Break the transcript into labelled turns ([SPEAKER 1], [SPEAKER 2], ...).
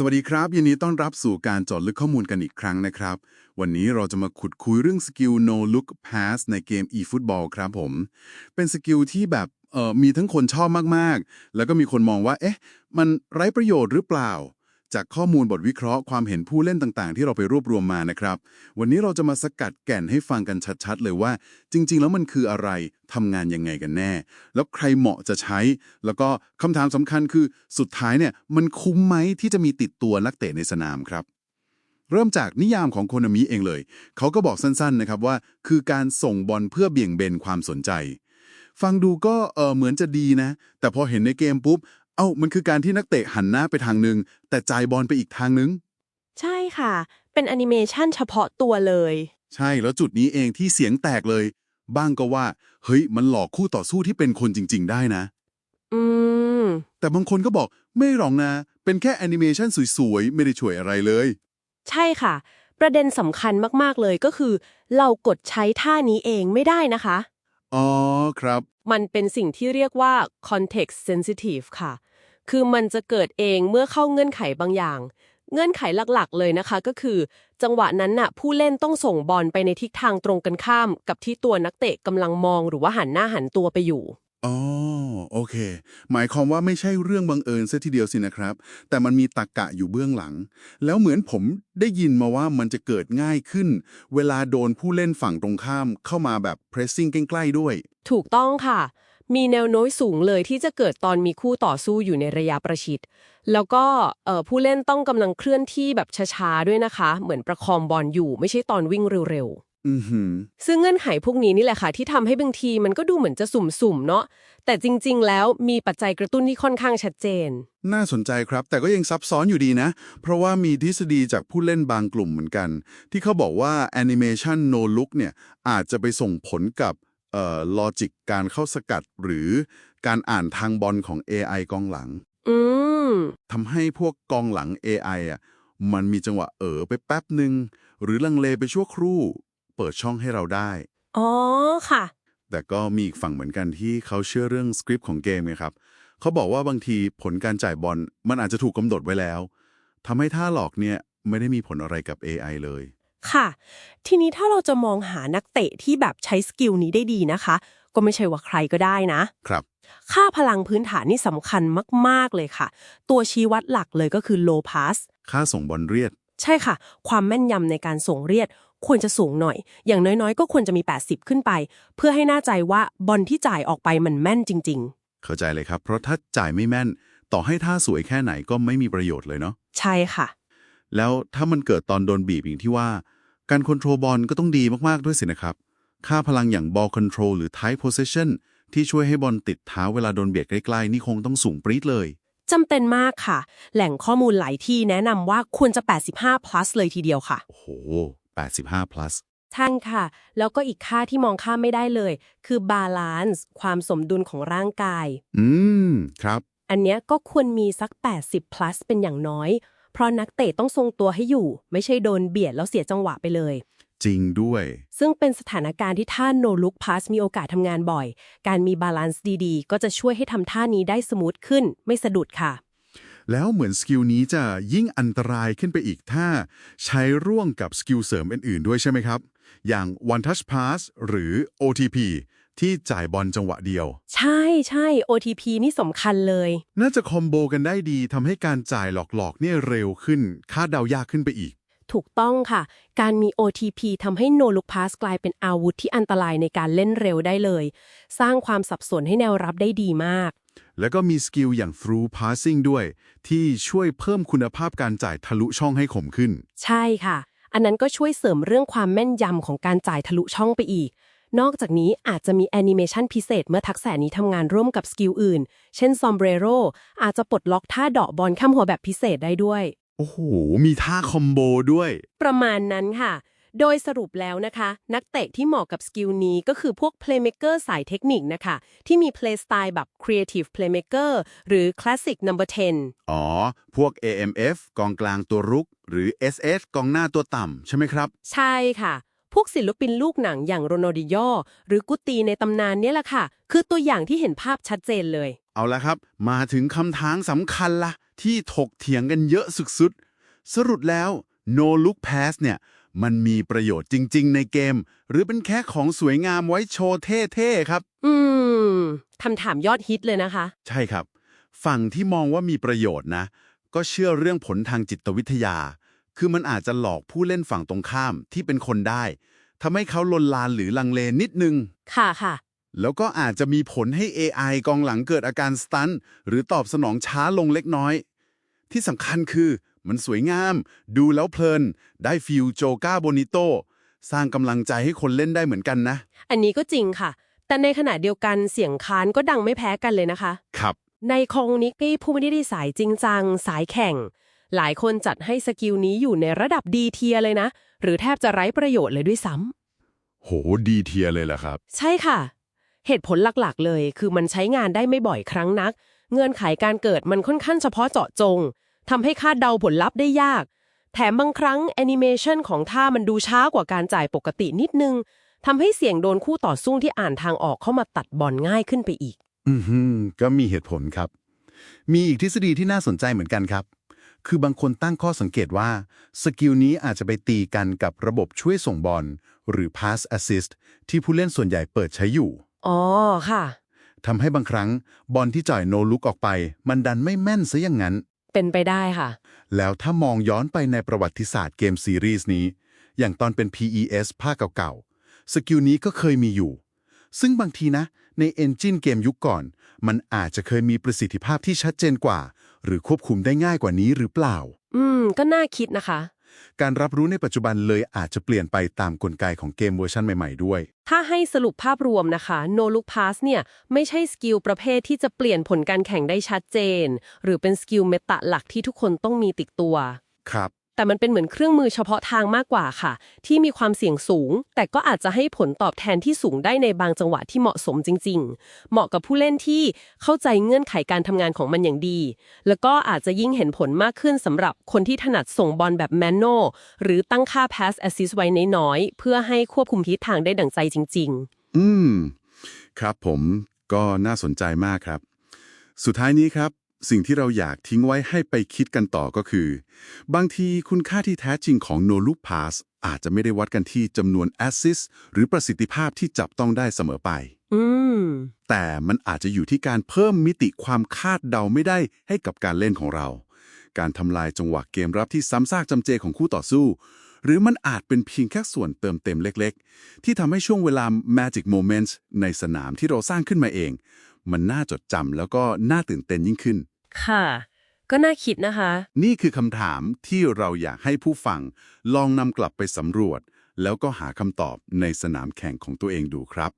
[SPEAKER 1] สวัสดีครับ ยินดีต้อนรับสู่การจอดลึกข้อมูลกันอีกครั้งนะครับ วันนี้เราจะมาขุดคุยเรื่องสกิล no look pass ในเกม e-football ครับผม เป็นสกิลที่แบบเอ่อมีทั้งคนชอบมากๆ แล้วก็มีคนมองว่า เอ๊ะ มันไร้ประโยชน์หรือเปล่า จากข้อมูลบทวิเคราะห์ความเห็นผู้เล่นต่างๆ ที่เราไปรวบรวมมานะครับ วันนี้เราจะมาสกัดแก่นให้ฟังกันชัดๆ เลยว่า จริง ๆ แล้วมันคืออะไรทำงานยังไงกันแน่ แล้วใครเหมาะจะใช้ แล้วก็คำถามสำคัญคือสุดท้ายเนี่ยมันคุ้มไหมที่จะมีติดตัวนักเตะในสนามครับ เริ่มจากนิยามของโคนามิเองเลย เขาก็บอกสั้นๆนะครับว่า คือการส่งบอลเพื่อเบี่ยงเบนความสนใจฟังดูก็เออเหมือนจะดีนะ แต่พอเห็นในเกมปุ๊บ เอ้ามันคือการที่นักเตะหันหน้าไปทางนึงแต่จ่ายบอลไปอีกทางนึง
[SPEAKER 2] ใช่ค่ะ เป็นแอนิเมชันเฉพาะตัวเลย
[SPEAKER 1] ใช่แล้วจุดนี้เองที่เสียงแตกเลย บ้างก็ว่า เฮ้ย มันหลอกคู่ต่อสู้ที่เป็นคนจริง ๆ ได้นะ
[SPEAKER 2] อืม
[SPEAKER 1] แต่บางคนก็บอกไม่หรอกนะ เป็นแค่แอนิเมชันสวยๆ ไม่ได้ช่วยอะไรเลย
[SPEAKER 2] ใช่ค่ะ ประเด็นสำคัญมากๆเลยก็คือ เรากดใช้ท่านี้เองไม่ได้นะคะ
[SPEAKER 1] อ๋อครับ
[SPEAKER 2] มันเป็นสิ่งที่เรียกว่า context sensitive ค่ะ คือมันจะเกิดเองเมื่อเข้าเงื่อนไขบางอย่าง เงื่อนไขหลักๆ เลยนะคะ ก็คือ จังหวะนั้นน่ะ ผู้เล่นต้องส่งบอลไปในทิศทางตรงกันข้าม กับที่ตัวนักเตะกำลังมองหรือว่าหันหน้าหันตัวไปอยู่
[SPEAKER 1] อ๋อโอเค หมายความว่าไม่ใช่เรื่องบังเอิญซะทีเดียวสินะครับ แต่มันมีตรกกะอยู่เบื้องหลัง แล้วเหมือนผมได้ยินมาว่ามันจะเกิดง่ายขึ้น เวลาโดนผู้เล่นฝั่งตรงข้ามเข้ามาแบบ pressing ใกล้ๆด้วย
[SPEAKER 2] ถูกต้องค่ะ มีแนวโน้มสูงเลยที่จะเกิดตอนมีคู่ต่อสู้อยู่ในระยะประชิด แล้วก็เอ่อผู้เล่นต้องกำลังเคลื่อนที่แบบช้าๆด้วยนะคะ เหมือนประคองบอลอยู่ไม่ใช่ตอนวิ่งเร็ว
[SPEAKER 1] อือหือ
[SPEAKER 2] ๆซึ่งเงื่อนไขพวกนี้นี่แหละค่ะที่ทำให้บางทีมันก็ดูเหมือนจะสุ่มๆเนาะแต่จริง ๆ แล้วมีปัจจัยกระตุ้นที่ค่อนข้างชัดเจน
[SPEAKER 1] น่าสนใจครับ แต่ก็ยังซับซ้อนอยู่ดีนะ เพราะว่ามีทฤษฎีจากผู้เล่นบางกลุ่มเหมือนกัน ที่เขาบอกว่า Animation No Look เนี่ยอาจจะไปส่งผลกับเอ่อ ลอจิกการเข้าสกัดหรือการอ่านทางบอลของ AI กองหลัง
[SPEAKER 2] อืม
[SPEAKER 1] ทำให้พวกกองหลัง AI อะมันมีจังหวะเอ๋อไปแป๊บหนึ่งหรือลังเลไปชั่วครู่ เปิดช่องให้เราได้
[SPEAKER 2] อ๋อค่ะ
[SPEAKER 1] แต่ก็มีอีกฝั่งเหมือนกันที่เขาเชื่อเรื่องสคริปต์ของเกมไงครับ เขาบอกว่าบางทีผลการจ่ายบอลมันอาจจะถูกกำหนดไว้แล้วทำให้ท่าหลอกเนี่ยไม่ได้มีผลอะไรกับ AI เลย
[SPEAKER 2] ค่ะ ทีนี้ถ้าเราจะมองหานักเตะที่แบบใช้สกิลนี้ได้ดีนะคะ ก็ไม่ใช่ว่าใครก็ได้นะ
[SPEAKER 1] ครับ
[SPEAKER 2] ค่าพลังพื้นฐานนี่สำคัญมาก ๆ เลยค่ะ ตัวชี้วัดหลักเลยก็คือ low pass
[SPEAKER 1] ค่าส่งบอลเรียด
[SPEAKER 2] ใช่ค่ะ ความแม่นยำในการส่งเรียดควรจะสูงหน่อย อย่างน้อยๆ ก็ควรจะมี 80 ขึ้นไป เพื่อให้แน่ใจว่าบอลที่จ่ายออกไปมันแม่นจริง
[SPEAKER 1] เข้าใจเลยครับ เพราะถ้าจ่ายไม่แม่น ต่อให้ท่าสวยแค่ไหนก็ไม่มีประโยชน์เลยเนาะ
[SPEAKER 2] ๆ ใช่ค่ะ
[SPEAKER 1] แล้วถ้ามันเกิดตอนโดนบีบอย่างที่ว่า การค o n t r o l บอลก็ต้องดีมากๆด้วยสินะครับ ค่าพลังอย่าง ball control หรือ tight possession ที่ช่วยให้บอลติดเท้าเวลาโดนเบียดใกล้ๆ นี่คงต้องสูงปรี๊ดเลย
[SPEAKER 2] จำเป็นมากค่ะ แหล่งข้อมูลหลายที่แนะนำว่าควรจะ 85 plus เลยทีเดียวค่ะ
[SPEAKER 1] โอ้โห 85 plus
[SPEAKER 2] ท่านค่ะ แล้วก็อีกค่าที่มองข้ามไม่ได้เลย คือ balance ความสมดุลของร่างกาย
[SPEAKER 1] อืม ครับ
[SPEAKER 2] อันเนี้ยก็ควรมีสัก 80 plus เป็นอย่างน้อย เพราะนักเตะต้องทรงตัวให้อยู่ ไม่ใช่โดนเบียดแล้วเสียจังหวะไปเลย
[SPEAKER 1] จริงด้วย
[SPEAKER 2] ซึ่งเป็นสถานการณ์ที่ท่าน no look pass มีโอกาสทำงานบ่อย การมีบาลานซ์ดีๆ ก็จะช่วยให้ทำท่านี้ได้สมูทขึ้น ไม่สะดุดค่ะ
[SPEAKER 1] แล้วเหมือนสกิลนี้จะยิ่งอันตรายขึ้นไปอีกถ้า ใช้ร่วมกับสกิลเสริมอื่นๆด้วยใช่ไหมครับ อย่าง one touch pass หรือ OTP ที่จ่ายบอลจังหวะเดียว
[SPEAKER 2] ใช่ใช่ OTP นี่สำคัญเลย
[SPEAKER 1] น่าจะคอมโบกันได้ดีทำให้การจ่ายหลอกๆเนี่ยเร็วขึ้น คาดเดายากขึ้นไปอีก
[SPEAKER 2] ถูกต้องค่ะ การมี OTP ทำให้ no look pass กลายเป็นอาวุธที่อันตรายในการเล่นเร็วได้เลย สร้างความสับสนให้แนวรับได้ดีมาก
[SPEAKER 1] แล้วก็มีสกิลอย่าง through passing ด้วย ที่ช่วยเพิ่มคุณภาพการจ่ายทะลุช่องให้คมขึ้น
[SPEAKER 2] ใช่ค่ะ อันนั้นก็ช่วยเสริมเรื่องความแม่นยำของการจ่ายทะลุช่องไปอีก นอกจากนี้อาจจะมีแอนิเมชันพิเศษเมื่อทักษะนี้ทำงานร่วมกับสกิลอื่น เช่นซอมเบรโรอาจจะปลดล็อกท่าเดาะบอลข้ามหัวแบบพิเศษได้ด้วย
[SPEAKER 1] โอ้โห มีท่าคอมโบด้วย
[SPEAKER 2] ประมาณนั้นค่ะ โดยสรุปแล้วนะคะ นักเตะที่เหมาะกับสกิลนี้ก็คือพวก playmaker สายเทคนิคนะคะ ที่มี play style แบบ creative playmaker หรือ classic number 10
[SPEAKER 1] อ๋อ พวก AMF กองกลางตัวรุก หรือ SS กองหน้าตัวต่ำใช่ไหมครับ
[SPEAKER 2] ใช่ค่ะพ วกศิลปินลูกหนังอย่างโรนัลดิโยหรือกุตีในตำนานเนี่ยแหละค่ะ คือตัวอย่างที่เห็นภาพชัดเจนเลย
[SPEAKER 1] เอาละครับ มาถึงคำถามสำคัญละที่ถกเถียงกันเยอะสุดๆ สรุปแล้ว no look pass เนี่ยมันมีประโยชน์จริง ๆ ในเกม หรือเป็นแค่ของสวยงามไว้โชว์เท่ๆครับ
[SPEAKER 2] อืมคำถามยอดฮิตเลยนะคะ
[SPEAKER 1] ใช่ครับ ฝั่งที่มองว่ามีประโยชน์นะ ก็เชื่อเรื่องผลทางจิตวิทยา คือมันอาจจะหลอกผู้เล่นฝั่งตรงข้ามที่เป็นคนได้ทำให้เขาลนลานหรือลังเลนิดนึง
[SPEAKER 2] ค่ะค่ะ
[SPEAKER 1] แล้วก็อาจจะมีผลให้ AI กองหลังเกิดอาการสตันหรือตอบสนองช้าลงเล็กน้อย ที่สำคัญคือมันสวยงาม ดูแล้วเพลิน ได้ฟิลโจกาโบนิโตสร้างกำลังใจให้คนเล่นได้เหมือนกันนะ
[SPEAKER 2] อันนี้ก็จริงค่ะ แต่ในขณะเดียวกันเสียงค้านก็ดังไม่แพ้กันเลยนะคะ
[SPEAKER 1] ครับ
[SPEAKER 2] ในคองนิกกี้ผู้ไม่ได้สายจริงจัง สายแข่ง หลายคนจัดให้สกิลนี้อยู่ในระดับดีเทียเลยนะ หรือแทบจะไร้ประโยชน์เลยด้วยซ้ำ
[SPEAKER 1] โหดีเทียเลยล่ะครับ
[SPEAKER 2] ใช่ค่ะ เหตุผลหลักๆเลย คือมันใช้งานได้ไม่บ่อยครั้งนัก เงื่อนไขการเกิดมันค่อนข้างเฉพาะเจาะจงทำให้คาดเดาผลลัพธ์ได้ยาก แถมบางครั้งแอนิเมชันของท่ามันดูช้ากว่าการจ่ายปกตินิดนึงทำให้เสี่ยงโดนคู่ต่อสู้ที่อ่านทางออกเข้ามาตัดบอลง่ายขึ้นไปอีก
[SPEAKER 1] อือฮึก็มีเหตุผลครับ มีอีกทฤษฎีที่น่าสนใจเหมือนกันครับ คือบางคนตั้งข้อสังเกตว่า สกิลนี้อาจจะไปตีกันกับระบบช่วยส่งบอล หรือ pass assist ที่ผู้เล่นส่วนใหญ่เปิดใช้อยู่
[SPEAKER 2] อ๋อ ค่ะ
[SPEAKER 1] ทำให้บางครั้งบอลที่จ่ายโนลุกออกไป มันดันไม่แม่นซะอย่างนั้น
[SPEAKER 2] เป็นไปได้ค่ะ
[SPEAKER 1] แล้วถ้ามองย้อนไปในประวัติศาสตร์เกมซีรีส์นี้ อย่างตอนเป็น PES ภาคเก่าๆ สกิลนี้ก็เคยมีอยู่ ซึ่งบางทีนะ ในเอนจินเกมยุคก่อน มันอาจจะเคยมีประสิทธิภาพที่ชัดเจนกว่า หรือควบคุมได้ง่ายกว่านี้หรือเปล่า
[SPEAKER 2] อืม ก็น่าคิดนะคะ
[SPEAKER 1] การรับรู้ในปัจจุบันเลยอาจจะเปลี่ยนไปตามกลไกของเกมเวอร์ชันใหม่ๆด้วย
[SPEAKER 2] ถ้าให้สรุปภาพรวมนะคะ No Look Pass เนี่ยไม่ใช่สกิลประเภทที่จะเปลี่ยนผลการแข่งได้ชัดเจน หรือเป็นสกิลเมตาหลักที่ทุกคนต้องมีติดตัว
[SPEAKER 1] ครับ
[SPEAKER 2] แต่มันเป็นเหมือนเครื่องมือเฉพาะทางมากกว่าค่ะ ที่มีความเสี่ยงสูง แต่ก็อาจจะให้ผลตอบแทนที่สูงได้ในบางจังหวะที่เหมาะสมจริง ๆ เหมาะกับผู้เล่นที่เข้าใจเงื่อนไขการทำงานของมันอย่างดี แล้วก็อาจจะยิ่งเห็นผลมากขึ้นสำหรับคนที่ถนัดส่งบอลแบบแมนนหรือตั้งค่า pass assist ไว้น้อยๆเพื่อให้ควบคุมทิศทางได้ดั่งใจจริง ๆ
[SPEAKER 1] อืม ครับผมก็น่าสนใจมากครับ สุดท้ายนี้ครับ สิ่งที่เราอยากทิ้งไว้ให้ไปคิดกันต่อก็คือ บางทีคุณค่าที่แท้จริงของ No Look Pass อาจจะไม่ได้วัดกันที่จำนวน Assist หรือประสิทธิภาพที่จับต้องได้เสมอไป
[SPEAKER 2] อืม
[SPEAKER 1] แต่มันอาจจะอยู่ที่การเพิ่มมิติความคาดเดาไม่ได้ให้กับการเล่นของเรา การทำลายจังหวะเกมรับที่ซ้ำซากจำเจของคู่ต่อสู้ หรือมันอาจเป็นเพียงแค่ส่วนเติมเต็มเล็กๆ ที่ทำให้ช่วงเวลา Magic Moments ในสนามที่เราสร้างขึ้นมาเอง มันน่าจดจำแล้วก็น่าตื่นเต้นยิ่งขึ้น
[SPEAKER 2] ค่ะ ก็น่าคิดนะคะ
[SPEAKER 1] นี่คือคำถามที่เราอยากให้ผู้ฟัง ลองนำกลับไปสำรวจ แล้วก็หาคำตอบในสนามแข่งของตัวเองดูครับ